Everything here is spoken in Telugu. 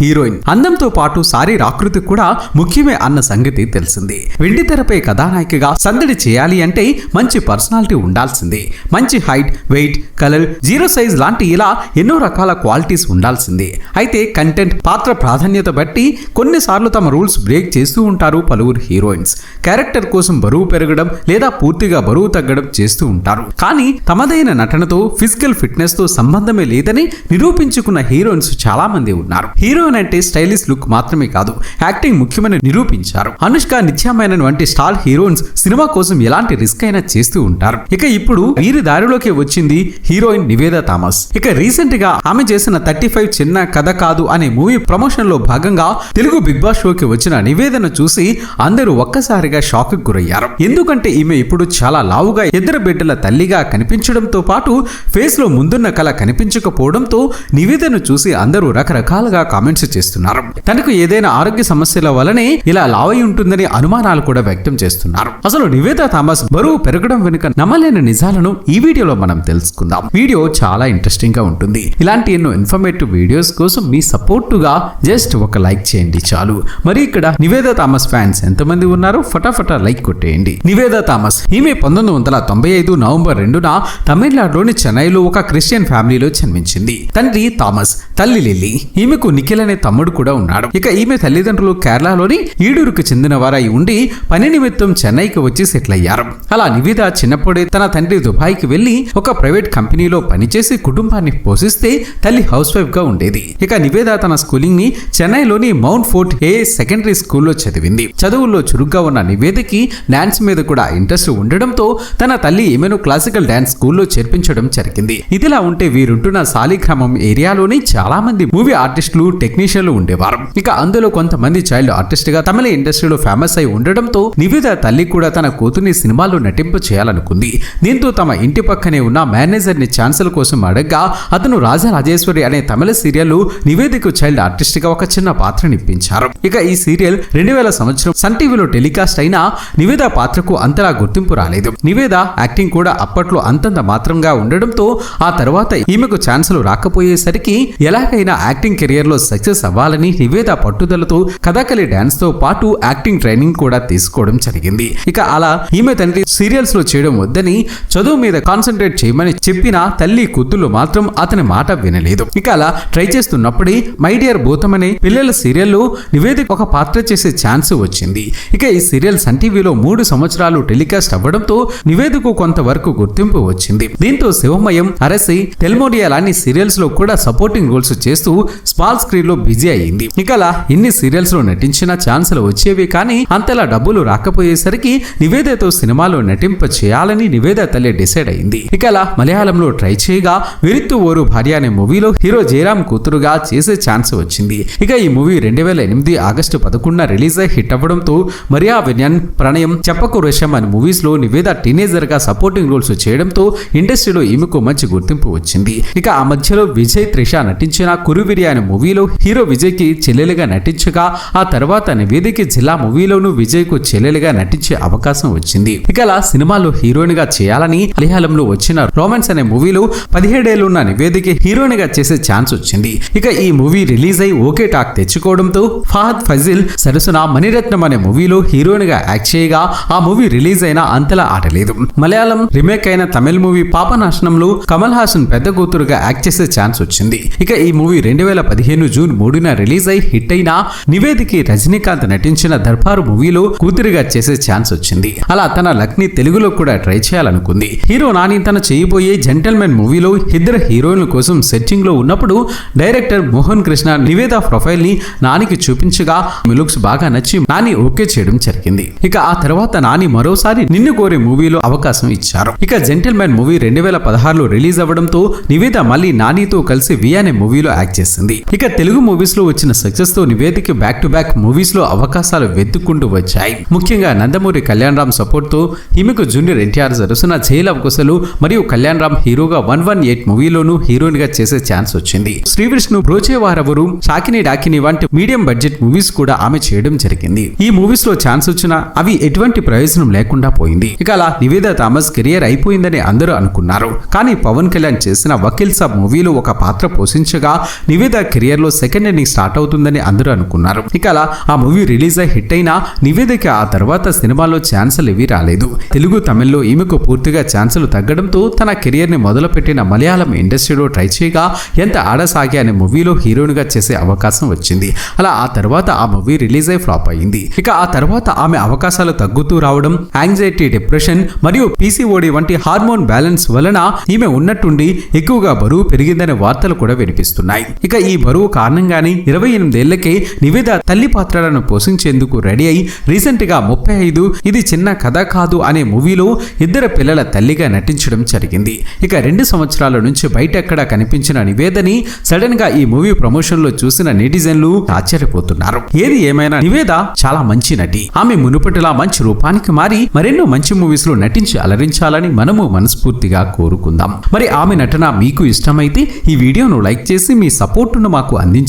హీరోయిన్. అందంతో పాటు శారీరాకృతి కూడా ముఖ్యమే అన్న సంగతి తెలిసింది. వెండి తెరపై కథానాయికగా సందడి చేయాలి అంటే మంచి పర్సనాలిటీ ఉండాల్సిందే. మంచి height weight colour zero size లాంటి ఇలా ఎన్నో రకాల క్వాలిటీస్ ఉండాల్సిందే. అయితే కంటెంట్ పాత్ర ప్రాధాన్యత బట్టి కొన్నిసార్లు తమ రూల్స్ బ్రేక్ చేస్తూ ఉంటారు పలువురు హీరోయిన్స్. క్యారెక్టర్ కోసం బరువు పెరగడం లేదా పూర్తిగా బరువు తగ్గడం చేస్తూ ఉంటారు. కానీ తమదైన నటనతో ఫిజికల్ ఫిట్నెస్తో సంబంధమే లేదని నిరూపించుకున్న హీరోయిన్స్ చాలా మంది ఉన్నారు. హీరోయిన్ అంటే స్టైలిష్ లుక్ మాత్రమే కాదు యాక్టింగ్ ముఖ్యమని నిరూపించారు. అనుష్క నిత్యమైన వంటి స్టార్ హీరోయిన్స్ సినిమా కోసం ఎలాంటి రిస్క్ అయినా చేస్తూ ఉంటారు. ఇక ఇప్పుడు వీరి దారిలోకి వచ్చింది హీరోయిన్ నివేద థామస్. ఇక రీసెంట్గా ఆమె చేసిన థర్టీ ఫైవ్ చిన్న కథ కాదు అనే మూవీ ప్రమోషన్లో భాగంగా తెలుగు బిగ్ బాస్ షోకి వచ్చిన నివేదన చూసి అందరూ ఒక్కసారిగా షాక్ గురయ్యారు. ఎందుకంటే ఈమె ఇప్పుడు చాలా లావుగా ఇద్దరు బిడ్డల తల్లిగా కనిపించడంతో పాటు ఫేస్లో ముందున్న కళ కనిపించకపోవడంతో నివేదన చూసి అందరూ రకరకాలుగా కామెంట్స్ చేస్తున్నారు. తనకు ఏదైనా ఆరోగ్య సమస్యల వలనే ఇలా లావై ఉంటుందని అనుమానాలు కూడా వ్యక్తం చేస్తున్నారు. అసలు నివేదా థామస్ బరువు పెరగడం వెనుక నమ్మలేని నిజాలను ఈ వీడియోలో మనం తెలుసుకుందాం. వీడియో చాలా ఇంట్రెస్టింగ్గా ఉంటుంది. ఇలాంటి ఎన్నో ఇన్ఫర్మేటివ్ వీడియోస్ కోసం మీ సపోర్టుగా జస్ట్ ఒక లైక్ చేయండి చాలు. మరి ఇక్కడ నివేదా థామస్ ఫ్యాన్స్ ఎంతమంది ఉన్నారో ఫటాఫటా లైక్ కొట్టేయండి. నివేదా థామస్ ఈమె పంతొమ్మిది వందల తొంభై ఐదు నవంబర్ రెండున తమిళనాడులోని చెన్నైలో ఒక క్రిస్టియన్ ఫ్యామిలీలో జన్మించింది. తండ్రి థామస్ తల్లి లిల్లీ. ఈమెకు నిఖిల్ అనే తమ్ముడు కూడా ఉన్నాడు. ఇక ఈమె తల్లిదండ్రులు కేరళలోని ఈడూరుకు చెందిన వారై ఉండి పని నిమిత్తం చెన్నైకి వచ్చి సెటిల్ అయ్యారు. అలా నివేద చిన్నప్పుడే తన తండ్రి దుబాయ్కి వెళ్ళి ఒక ప్రైవేట్ కంపెనీలో పనిచేసి కుటుంబాన్ని పోషిస్తే తల్లి హౌస్ వైఫ్గా ఉండేది. ఇక నివేద తన స్కూలింగ్ని చెన్నైలోని మౌంట్ ఫోర్ట్ ఏ సెకండరీ స్కూల్లో చదివింది. చదువుల్లో చురుగ్గా ఉన్న నివేదకి డాన్స్ మీద కూడా ఇంట్రెస్ట్ ఉండడంతో తన తల్లి ఈమెను క్లాసికల్ డాన్స్ స్కూల్లో చేర్పించడం జరిగింది. ఇదిలా ఉంటే వీరుంటున్న సాలిగ్రామం ఏరియాలోని చాలా మంది మూవీ ఆర్టిస్టులు టెక్నీషియన్లు ఉండేవారు ఇక అందులో కొంతమంది చైల్డ్ ఆర్టిస్ట్గా తమిళ ఇండస్ట్రీలో ఫేమస్ అయి ఉండడంతో నివేద తల్లి కూడా తన కూతుర్ని సినిమాల్లో నటింపు చేయాలనుకుంది. దీంతో తమ ఇంటి పక్కనే ఉన్న మేనేజర్ని ఛాన్సల్ కోసం అడగ్గా అతను రాజా రాజేశ్వరి అనే తమిళ సీరియల్ నివేదికు చైల్డ్ ఆర్టిస్ట్గా ఒక చిన్న పాత్రనిప్పించారు ఇక ఈ సీరియల్ రెండు వేల సంవత్సరం సన్ టీవీలో టెలికాస్ట్ అయినా నివేద పాత్రకు అంతలా గుర్తింపు రాలేదు. నివేద యాక్టింగ్ కూడా అప్పట్లో అంతంత మాత్రంగా ఉండడంతో ఆ తర్వాత ఈమెకు ఛాన్సులు రాకపోయేసరికి ఎలాగైనా యాక్టింగ్ కెరియర్లో సక్సెస్ అవ్వాలని నివేద పట్టుదలతో కథకలి డాన్స్తో పాటు యాక్టింగ్ ట్రైనింగ్ కూడా తీసుకోవడం జరిగింది. ఇక అలా ఈమె తండ్రి సీరియల్స్లో చేయడం వద్దని చదువు మీద కాన్సన్ట్రేట్ చేయమని చెప్పిన తల్లి కూతుళ్ళు మాత్రం అతని మాట వినలేదు. ఇక అలా ట్రై చేస్తున్నప్పుడే మై డియర్ భూతం అనే పిల్లల సీరియల్లో నివేదిక ఒక పాత్ర చేసే ఛాన్స్ వచ్చింది. ఇక ఈ సీరియల్ సన్ టీవీలో మూడు సంవత్సరాలు టెలికాస్ట్ అవ్వడంతో నివేదకు కొంతవరకు గుర్తింపు వచ్చింది. దీంతో శివమయం అరసి టెల్మోడియా లాంటి సీరియల్స్లో కూడా సపోర్టింగ్ రోల్స్ చేస్తూ స్మాల్ స్క్రీన్ లో బిజీ అయ్యింది. ఇక అలా ఇన్ని సీరియల్స్లో నటించిన ఛాన్సులు వచ్చేవి కానీ అంతలా డబ్బులు రాకపోయేసరికి నివేదతో సినిమాలో నటింప చేయాలని నివేద తల్లి డిసైడ్ అయింది. ఇక అలా మలయాళంలో ట్రై చేయగా విరిత్తు ఓరు భార్య అనే మూవీలో హీరో జయరామ్ కూతురుగా చేసే ఛాన్స్ వచ్చింది. ఇక ఈ మూవీ రెండు వేల ఎనిమిది ఆగస్టు పదకొండున రిలీజ్ అయి హిట్ అవ్వడంతో మరియా వినయన్ ప్రణయం చెప్పకు రేషం అనే మూవీస్లో నివేద టీనేజర్గా సపోర్టింగ్ రోల్స్ చేయడంతో ఇండస్ట్రీలో ఈమెకు మంచి గుర్తింపు వచ్చింది. ఇక ఆ మధ్యలో విజయ్ త్రిష నటించిన కురువిరి అనే మూవీలో హీరో విజయ్కి చెల్లెలుగా నటించగా ఆ తర్వాత నివేదికి జిల్లా మూవీలోనూ విజయ్కు చెల్లెలుగా నటించే అవకాశం వచ్చింది. ఇక అలా సినిమాలో హీరోయిన్గా చేయాలని మలయాళంలో వచ్చిన రోమాన్స్ అనే మూవీలో పదిహేడేళ్ళున్న నివేదిక హీరోయిన్గా చేసే ఛాన్స్ వచ్చింది. ఇక ఈ మూవీ రిలీజ్ అయి ఓకే టాక్ తెచ్చుకోవడంతో ఫహద్ ఫజిల్ సరసన మణిరత్నం అనే మూవీలో హీరోయిన్గా యాక్ట్ చేయగా ఆ మూవీ రిలీజ్ అయినా అంతలా ఆడలేదు. మలయాళం రీమేక్ అయిన తమిళ మూవీ పాపనాశనంలో కమల్ హాసన్ పెద్ద కూతురుగా యాక్ట్ చేసే ఛాన్స్ వచ్చింది. ఇక ఈ మూవీ రెండు వేల పదిహేను జూన్ మూడున రిలీజ్ అయి హిట్ అయిన నివేదికి రజనీకాంత్ నటించిన దర్బారు మూవీలో కూతురిగా చేసే ఛాన్స్ వచ్చింది. అలా తన లక్ని తెలుగులో కూడా ట్రై చేయాలనుకుంది. హీరో నాని తన చేయబోయే జెంటల్మెన్ మూవీలో ఇద్దరు హీరోయిన్ల కోసం సెట్టింగ్లో ఉన్నప్పుడు డైరెక్టర్ మోహన్ కృష్ణ నివేద ప్రొఫైల్ని నానికి చూపించగా లుక్స్ బాగా నచ్చి నాని ఓకే చేయడం జరిగింది. ఇక ఆ తర్వాత నాని మరోసారి నిన్ను కోరే మూవీలో అవకాశం ఇచ్చారు. ఇక జెంటల్మెన్ మూవీ రెండు వేల పదహారులో రిలీజ్ అవ్వడంతో నివేద మళ్ళీ నానితో కలిసి వి అనే మూవీలో యాక్ట్ చేసింది. ఇక తెలుగు మూవీస్లో వచ్చిన సక్సెస్తో నివేదిక బ్యాక్ టు బ్యాక్ మూవీస్లో అవకాశాలు వెతుక్కుంటూ వచ్చాయి. ముఖ్యంగా నందమూరి కళ్యాణ్ రామ్ సపోర్ట్తో ఈమెకు జూనియర్ ఎన్టీఆర్ సరసన జైల్ అవకాశాలు మరియు కళ్యాణ్ రామ్ హీరోగా వన్ వన్ ఎయిట్ మూవీలోనూ హీరోయిన్గా చేసే ఛాన్స్ వచ్చింది. శ్రీ విష్ణు బ్రోచేవారెవరు షాకిని డాకిని వంటి మీడియం బడ్జెట్ మూవీస్ కూడా ఆమె చేయడం జరిగింది. ఈ మూవీస్లో ఛాన్స్ వచ్చినా అవి ఎటువంటి ప్రయోజనం లేకుండా పోయింది. ఇక అలా నివేద థామస్ కెరియర్ అయిపోయిందని అందరూ అనుకున్నారు. కానీ పవన్ కళ్యాణ్ చేసిన వకీల్ సాబ్ మూవీలో ఒక పాత్ర పోషించగా నివేద కెరియర్లో సెకండ్ సెకండ్ ఎండింగ్ స్టార్ట్ అవుతుందని అందరూ అనుకున్నారు. ఇక అలా ఆ మూవీ రిలీజ్ అయి హిట్ అయినా నివేదిక ఆ తర్వాత సినిమాలో ఛాన్సులు ఏవీ రాలేదు. తెలుగు తమిళ్ళో ఈమెకు పూర్తిగా ఛాన్సులు తగ్గడంతో తన కెరియర్ని మొదలుపెట్టిన మలయాళం ఇండస్ట్రీలో ట్రై చేయగా ఎంత ఆడసాగే అనే మూవీలో హీరోయిన్గా చేసే అవకాశం వచ్చింది. అలా ఆ తర్వాత ఆ మూవీ రిలీజ్ అయి ఫ్లాప్ అయింది. ఇక ఆ తర్వాత ఆమె అవకాశాలు తగ్గుతూ రావడం యాంగ్జైటీ డిప్రెషన్ మరియు పీసీఓడి వంటి హార్మోన్ బ్యాలెన్స్ వలన ఈమె ఉన్నట్టుండి ఎక్కువగా బరువు పెరిగిందనే వార్తలు కూడా వినిపిస్తున్నాయి. ఇక ఈ బరువు కారణంగానే ఇరవై ఎనిమిదేళ్ళకే నివేద తల్లి పాత్రలను పోషించేందుకు రెడీ అయి రీసెంట్గా ముప్పై ఐదు ఇది చిన్న కథ కాదు అనే మూవీలో ఇద్దరు పిల్లల తల్లిగా నటించడం జరిగింది. ఇక రెండు సంవత్సరాల నుంచి బయట ఎక్కడా కనిపించిన నివేదని సడన్గా ఈ మూవీ ప్రమోషన్లో చూసిన నెటిజన్లు ఆశ్చర్యపోతున్నారు. ఏది ఏమైనా నివేద చాలా మంచి నటి. ఆమె మునుపటిలా మంచి రూపానికి మారి మరెన్నో మంచి మూవీస్లో నటించి అలరించాలని మనము మనస్ఫూర్తిగా కోరుకుందాం. మరి ఆమె నటన మీకు ఇష్టమైతే ఈ వీడియోను లైక్ చేసి మీ సపోర్టును మాకు అందించండి.